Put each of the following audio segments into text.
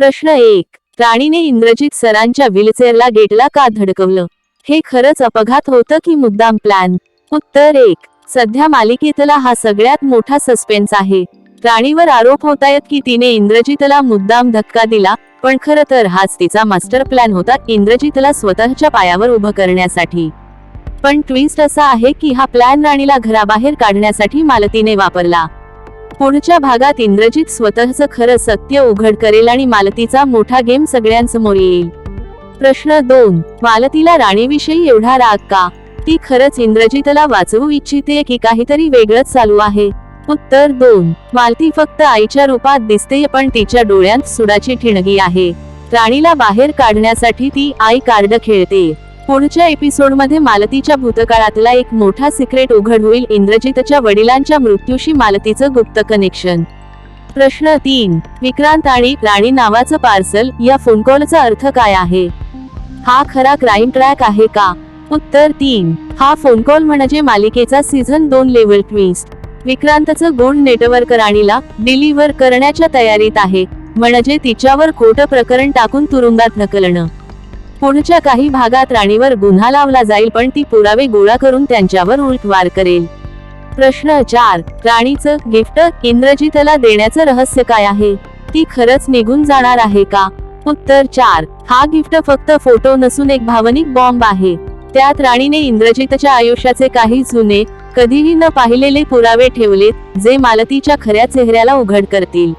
प्रश्न एक. राणीने इंद्रजित सरांच्या व्हीलचेअरला गेटला का धडकवलं? हे खरंच अपघात होतं की मुद्दाम प्लॅन उत्तर एक. सध्या मालिकेतला हा सगळ्यात मोठा सस्पेन्स आहे. राणीवर आरोप होत आहेत की तिने इंद्रजितला मुद्दाम धक्का दिला पण खरं तर हाच तिचा मास्टर प्लॅन होता इंद्रजितला स्वतःच्या पायावर उभं करण्यासाठी. पण ट्विस्ट असा आहे की हा प्लॅन राणीला घराबाहेर काढण्यासाठी मालतीने वापरला. पुढच्या भागात इंद्रजित स्वतःचं खरं सत्य उघड करेल आणि मालतीचा मोठा गेम सगळ्यांसमोर येईल. प्रश्न दोन मालतीला राणीविषयी एवढा राग का? ती खरंच इंद्रजितला वाचवू इच्छिते की काहीतरी वेगळंच चालू आहे? उत्तर दोन मालती फक्त आईच्या रूपात दिसते पण तिच्या डोळ्यात सुडाची ठिणगी आहे. राणीला बाहेर काढण्यासाठी ती आई कार्ड खेळते. पुढच्या एपिसोडमध्ये मालतीच्या भूतकाळातला एक मोठा सिक्रेट उघड होईल इंद्रजितच्या वडिलांच्या मृत्यूशी मालतीचं गुप्त कनेक्शन प्रश्न तीन विक्रांत आणि राणी नावाचं पार्सल या फोनकॉलचा अर्थ काय आहे? हा खरा क्राईम ट्रॅक आहे का? उत्तर तीन हा फोन कॉल म्हणजे मालिकेचा सीझन दोन लेवल ट्विस्ट विक्रांतचं गुण नेटवर्क राणीला डिलिव्हर करण्याच्या तयारीत आहे म्हणजे तिच्यावर खोटं प्रकरण टाकून तुरुंगात ढकलणं. पुढच्या काही भागात राणीवर गुन्हा लावला जाईल पण ती पुरावे गोळा करून त्यांच्यावर उलटवार करेल. प्रश्न चार. राणीचं गिफ्ट इंद्रजितला देण्याचं रहस्य काय आहे? ती खरंच निघून जाणार आहे का? उत्तर चार. हा गिफ्ट फक्त फोटो नसून एक भावनिक बॉम्ब आहे. त्यात राणीने इंद्रजितच्या आयुष्याचे काही जुने कधीही न पाहिलेले पुरावे ठेवलेत जे मालतीच्या खऱ्या चेहऱ्याला उघड करतील.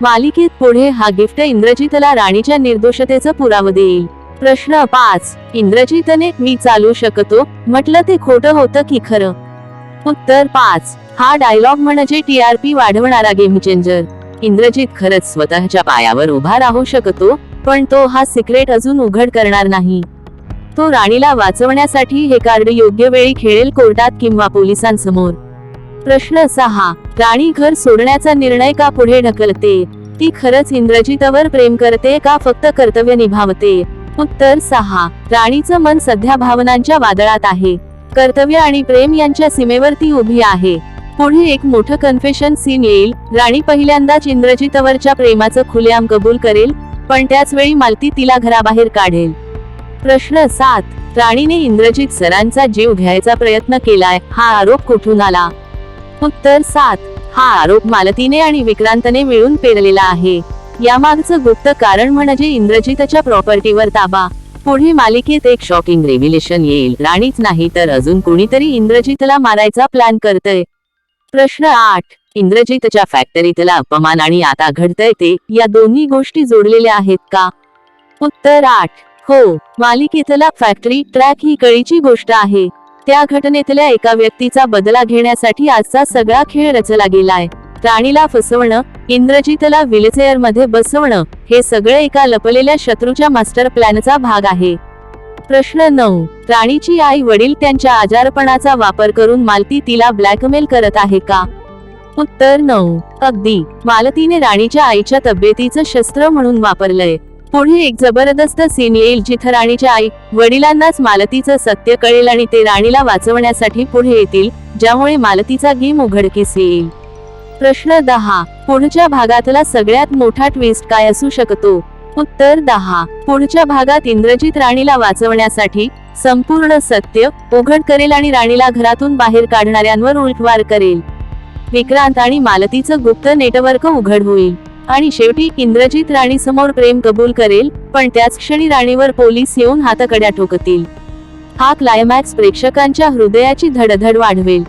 मालिकेत पुढे हा गिफ्ट इंद्रजितला राणीच्या निर्दोषतेचं पुरावं देईल. प्रश्न पाच. इंद्रजितने मी चालू शकतो. म्हटलं ते खोटं होतं की खरं? उत्तर पाच. हा डायलॉग म्हणजे टीआरपी वाढवणारा गेम चेंजर इंद्रजित खरंच स्वतःच्या पायावर उभा राहू शकतो पण तो हा सिक्रेट अजून उघड करणार नाही. तो राणीला वाचवण्यासाठी हे कार्ड योग्य वेळी खेळेल कोर्टात किंवा पोलिसांसमोर. प्रश्न सहा. राणी घर सोडण्याचा निर्णय का पुढे ढकलते? ती खरंच इंद्रजितवर प्रेम करते का फक्त कर्तव्य निभावते? उत्तर सहा. राणीचं मन सध्या भावनांच्या वादळात आहे. कर्तव्य आणि प्रेम यांच्या सीमेवर ती उभी आहे. पुढे एक मोठं कन्फेशन सीन येईल. राणी पहिल्यांदाच इंद्रजितवरच्या प्रेमाचं खुलेआम कबूल करेल पण त्याच वेळी मालती तिला घराबाहेर काढेल. प्रश्न सात. राणीने इंद्रजित सरांचा जीव घ्यायचा प्रयत्न केलाय हा आरोप कुठून आला? उत्तर सात. हा आरोप मालतीने आणि विक्रांतने मिळून पेरलेला आहे. यामागचं गुप्त कारण म्हणजे इंद्रजितच्या प्रॉपर्टीवर ताबा. पुढे मालिकेत एक शॉकिंग रेव्हिलेशन येईल. राणीच नाही तर अजून कोणीतरी इंद्रजितला मारायचा प्लॅन करतय. प्रश्न आठ. इंद्रजितच्या फॅक्टरीतला अपमान आणि आता घडतंय ते या दोन्ही गोष्टी जोडलेल्या आहेत का? उत्तर आठ. हो मालिकेतला फॅक्टरी ट्रॅक ही कळीची गोष्ट आहे. त्या घटनेतल्या एका व्यक्तीचा बदला घेण्यासाठी आजचा सगळा खेळ रचला गेलाय. राणीला फसवणं इंद्रजितला व्हीलचेअरमध्ये बसवणं हे सगळे एका लपलेल्या शत्रूच्या मास्टर प्लॅनचा भाग आहे. प्रश्न नऊ. राणीची आई वडील त्यांच्या आजारपणाचा वापर करून मालती तिला ब्लॅकमेल करत आहे का? उत्तर नऊ. अगदी. मालतीने राणीच्या आईच्या तब्येतीचं शस्त्र म्हणून वापरलंय. पुढे एक जबरदस्त सीन येईल जिथं राणीच्या आई वडिलांनाच मालतीचं सत्य कळेल आणि ते राणीला वाचवण्यासाठी पुढे येतील ज्यामुळे मालतीचा गेम उघडकीस येईल. प्रश्न दहा. पुढच्या भागातला सगळ्यात मोठा ट्विस्ट काय असू शकतो? उत्तर दहा. पुढच्या भागात इंद्रजित राणीला वाचवण्यासाठी संपूर्ण सत्य उघड करेल आणि राणीला घरातून बाहेर काढणाऱ्यांवर उलटवार करेल. विक्रांत आणि मालतीचं गुप्त नेटवर्क उघड होईल. आणि शेवटी इंद्रजित राणी समोर प्रेम कबूल करेल पण त्याच क्षणी राणीवर पोलीस येऊन हातकड्या ठोकतील. हा क्लायमॅक्स प्रेक्षकांच्या हृदयाची धडधड वाढवेल.